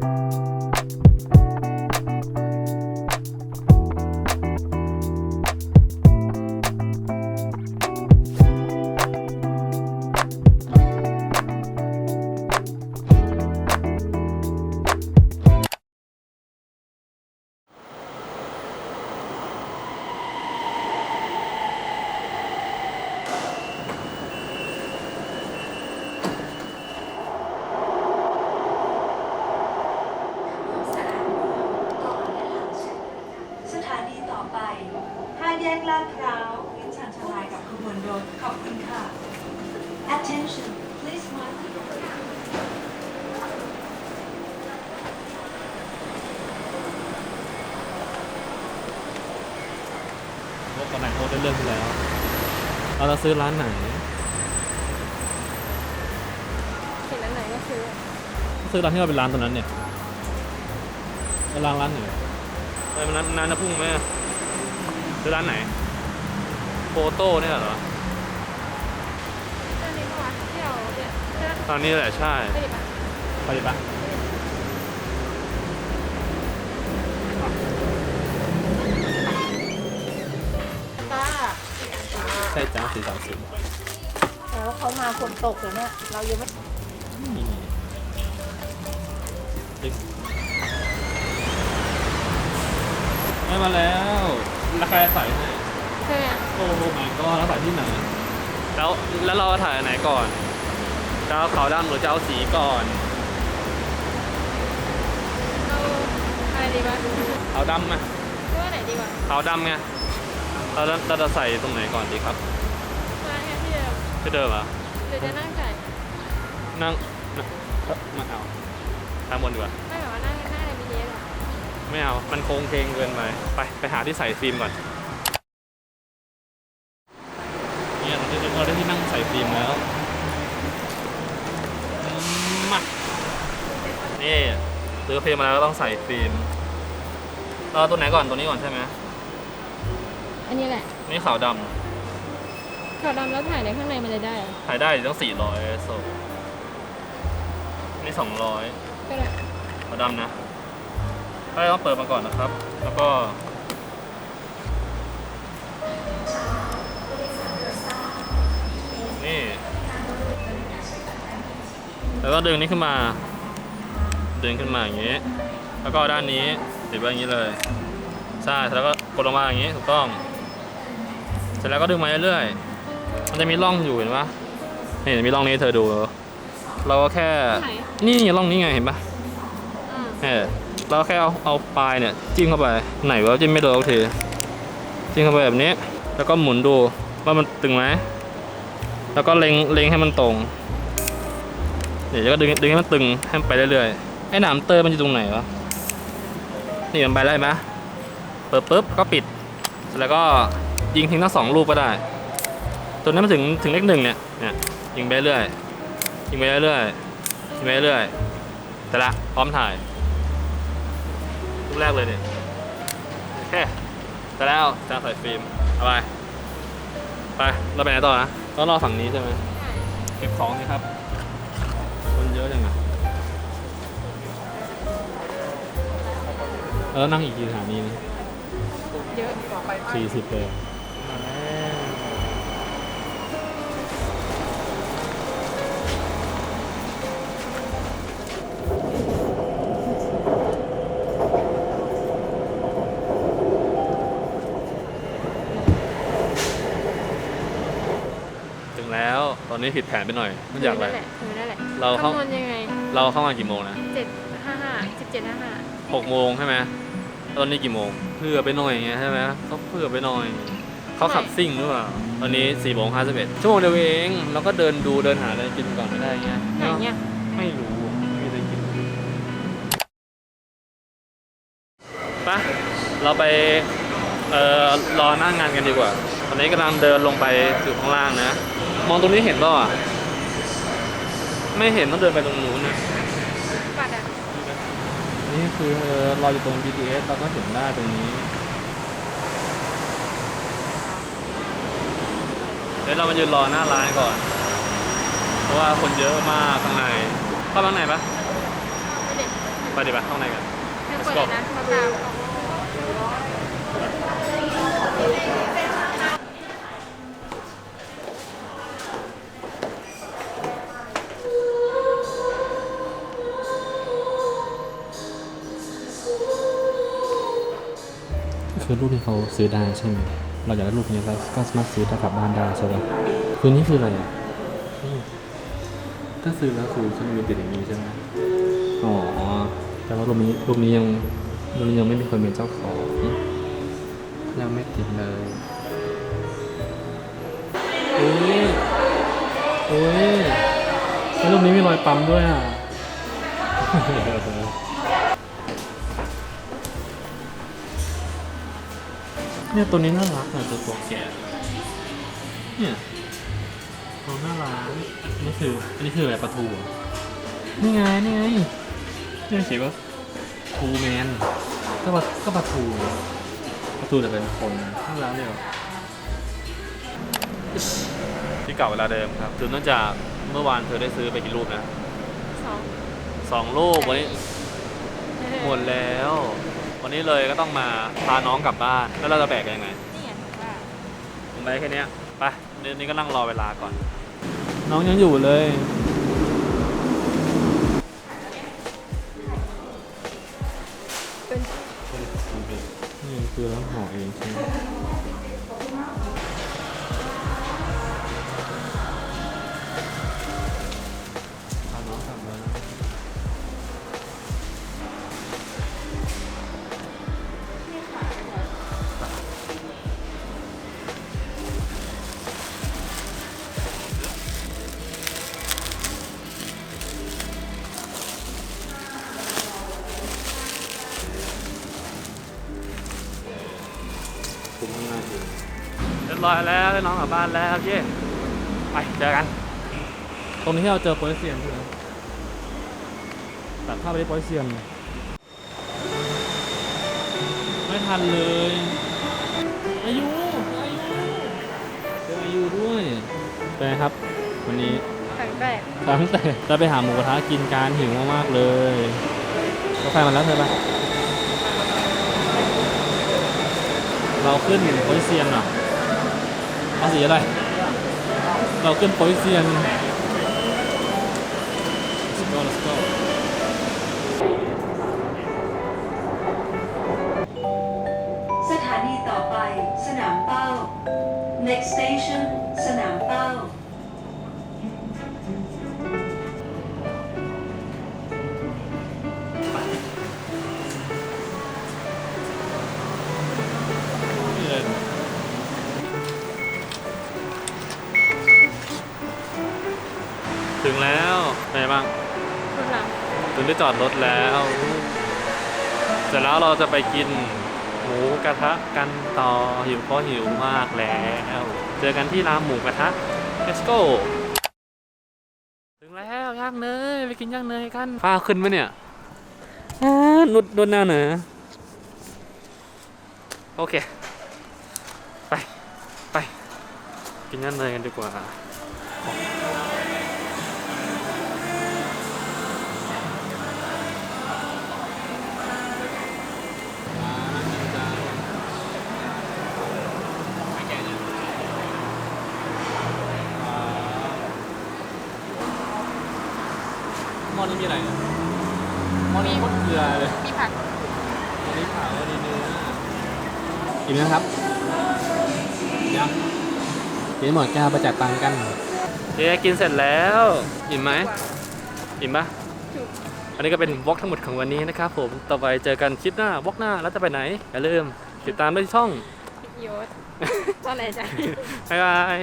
ส แยกลาดพร้าววินชันชลายกับขบวนรถขอบคุณค่ะ Attention please mind the ว่าตอนไหนโพสต์ได้เรื่องที่แล้ว เราจะซื้อร้านไหน เห็นอันไหนก็ซื้อซื้อร้านที่เราเป็นร้านตอนนั้นเนี่ยเป็นร้านร้านไหนเออมันนานนานจะพุ่งไหม ซื้อร้านไหนโฟโต้เนี่ยเหรออันนี้ปะวะที่เราเนี่ยเสื้อตอนนี้แหละใช่ไม่ดีปะไปดิปะป้าใช่จ้าสี่สามสิบแล้วเขามาฝนตกเลยเนี่ยเรายังไม่นี่ติ๊กไม่มาแล้ว ราคาใส่ให้ใช่ไหมโอ้โหไม่ก็แล้วใส่ที่ไหน แล้วแล้วเราถ่ายอันไหนก่อนจะเอาขาวดำหรือจะเอาสีก่อนเราอะไรดีวะขาวดำไหมคิดว่าไหนดีวะขาวดำไงเราจะเราจะใส่ตรงไหนก่อนดีครับมาแค่ที่เดิมที่เดิมเหรอะหรือจะนั่งใส่นั่งนั่งเอ้อไม่เอาทางบนดีกว่าไม่ ไม่เอา มันโค้งเคงเกินไป ไป ไปหาที่ใส่ฟิล์มก่อน เนี่ยเราได้เราได้ที่นั่งใส่ฟิล์มแล้วอืมมา นี่ซื้อฟิล์มมาแล้วก็ต้องใส่ฟิล์มเราเอาตัวไหนก่อน ตัวนี้ก่อนใช่ไหม อันนี้แหละ นี่ขาวดขาวดำแล้วถ่ายในข้างในมันจะได้เหรอำถ่ายได้ต้องสี่ร้อยโซนี่สองร้อยก็ได้ขาวดำนะ ก็ต้องเปิดมาก่อนนะครับ แล้วก็ นี่ แล้วก็ดึงนี้ขึ้นมา ดึงขึ้นมาอย่างนี้ แล้วก็ด้านนี้ติดไว้อย่างนี้เลย ใช่ แล้วก็กดลงมาอย่างนี้ถูกต้อง เสร็จแล้วก็ดึงมาเรื่อยๆ มันจะมีร่องอยู่เห็นปะนี่มีร่องนี้เธอดู เราก็แค่ นี่ร่องนี้ไงเห็นปะอืมเออ เราแค่เอาเอาปลายเนี่ยจิ้มเข้าไปไหนวะจิ้มไม่โดนสักทีจิ้มเข้าไปแบบนี้ แล้วก็หมุนดูว่ามันตึงไหมแล้วก็เล็งเล็งให้มันตรง เดี๋ยวก็ดึงดึงให้มันตึงให้มันไปเรื่อยๆไอ้หนามเตยมันอยู่ตรงไหนวะนี่มันไปได้วเห็นไหมเปิดปุ๊บก็ปิดเสร็จแล้วก็ยิงทิ้งทั้งสองลูกก็ได้จนนั้นมันถึงถึงเลขหนึ่งเนี่ยเนี่ยยิงไปเรื่อยยิงไปเรื่อยยิงไปเรื่อยแต่ละพร้อมถ่าย รูปแรกเลยเนี่ยโอเคแต่แล้วจะใส่ฟิล์มเอาไปไปเราไปไหนต่อนะต้องรอฝั่งนี้ใช่ไหมเก็บของสิครับ คนเยอะจังอะแล้วนั่งอีกกี่สถานีนะเยอะสี่สิบเลย แล้ว ตอนนี้ผิดแผนไปหน่อยเนื่องจากอะไร นั่นแหละเออนั่นแหละเราเข้า คำนวณยังไงเราเข้ามากี่โมงนะเจ็ดห้าห้าสิบเจ็ดห้าห้าหกโมงใช่ไหมตอนนี้กี่โมงเพื่อไปหน่อยไงใช่ไหมเขาเพื่อไปหน่อย เขาขับซิ่งหรือเปล่า ตอนนี้สี่โมงห้าสิบเอ็ดชั่วโมงเดียวเองเราก็เดินดูเดินหาอะไรกินก่อนไม่ได้ไงไหนเนี่ยไม่รู้ไม่ได้กินปะเราไปเอ่อรอหน้างานกันดีกว่าตอนนี้กำลังเดินลงไปสู่ข้างล่างนะ มองตรงนี้เห็นเปล่าอะ ไม่เห็นต้องเดินไปตรงนู้นนะปัดอะนี่คือเออเราอยู่ตรง BTS เราก็เห็นได้ตรงนี้ เดี๋ยวเรามายืนรอหน้าร้านก่อน เพราะว่าคนเยอะมากข้างในเข้าข้างในปะไม่เด็ดไปไปดีป่ะข้างในกัน เรื่องเปิดเลยนะมาตาม รูปที่เขาซื้อได้ใช่ไหมเราอยากได้รูปนี้เราก็สามารถซื้อกลับบ้านได้ใช่ไหมคือนี่คืออะไรอะนี่ถ้าซื้อแล้วคือจะมีติดอย่างนี้ใช่ไหมอ๋อแต่ว่ารูปนี้รูปนี้ยังรูปนี้ยังไม่มีคนเป็นเจ้าของยังไม่ติดเลยอุ้ยอุ้ยแล้วรูปนี้มีรอยปั๊มด้วยอะ เนี่ยตัวนี้น่ารักอะตัวตัวแกะเนี่ยตัวน่ารักนี่คืออันนี้คืออะไรปลาทูเหรอนี่ไงนี่ไงเนี่ยเขียนว่าทูแมนก็ปลาก็ปลาทูปลาทูแต่เป็นคนน่ารักเลยเหรอที่เก่าเวลาเดิมครับคือเนื่องจากเมื่อวานเธอได้ซื้อไปกี่รูปนะสองสองรูปวันนี้หมดแล้ว วันนี้เลยก็ต้องมาพาน้องกลับบ้าน แล้วเราจะแบกกันยังไงนี่ไงว่าผมไปแค่เนี้ยไปเดี๋ยวนี้ก็นั่งรอเวลาก่อน น้องยังอยู่เลยเป็นนี่คือแล้วห่อเองใช่ไหมเอาน้องกลับมา รียบร้อยแล้วได้น้องกลับบ้านแล้วเย้ไปเจอกัน ตรงนี้ที่เราเจอโปลิเซียนใช่ไหมตัดภาพไปที่โปลิเซียนไม่ทันเลย อายุอายุเจออายุด้วยเป็นไงครับ วันนี้ครั้งแรกตั้งแต่จะไปหาหมูกระทะกินการหิวมากๆเลยกาแฟมาแล้วเธอปะเราขึ้นโปลิเซียนเหรอ เอาสีอะไร เราขึ้นโปลิเซียน แล้วเป็นไงบ้างรุ่นหลังถึงได้จอดรถแล้วเสร็จแล้วเราจะไปกินหมูกระทะกันต่อหิวเพราะหิวมากแล้ว เจอกันที่ร้านหมูกระทะ let's go ถึงแล้วย่างเนยไปกินย่างเนยกันฟ้าขึ้นไหมเนี่ยอ่านุดนุดหน้าเหนือโอเค ไป ไป กินย่างเนยกันดีกว่า หม้อนี้มีอะไรเนี่ยหม้อนี้โคตรเกลือเลยมีผักหม้อนี้เผาหม้อนี้เนื้ออิ่มนะครับยังเดี๋ยวหมดแก้วไปจัดตังค์กันเจ๊กินเสร็จแล้ว อิ่มไหมอิ่มปะอันนี้ก็เป็นวอล์กทั้งหมดของวันนี้นะครับผม ต่อไปเจอกันคลิปหน้าวอล์กหน้าแล้วจะไปไหน อย่าลืมติดตามด้วยช่องโยศตอนไหนจ๊ะบ๊ายบาย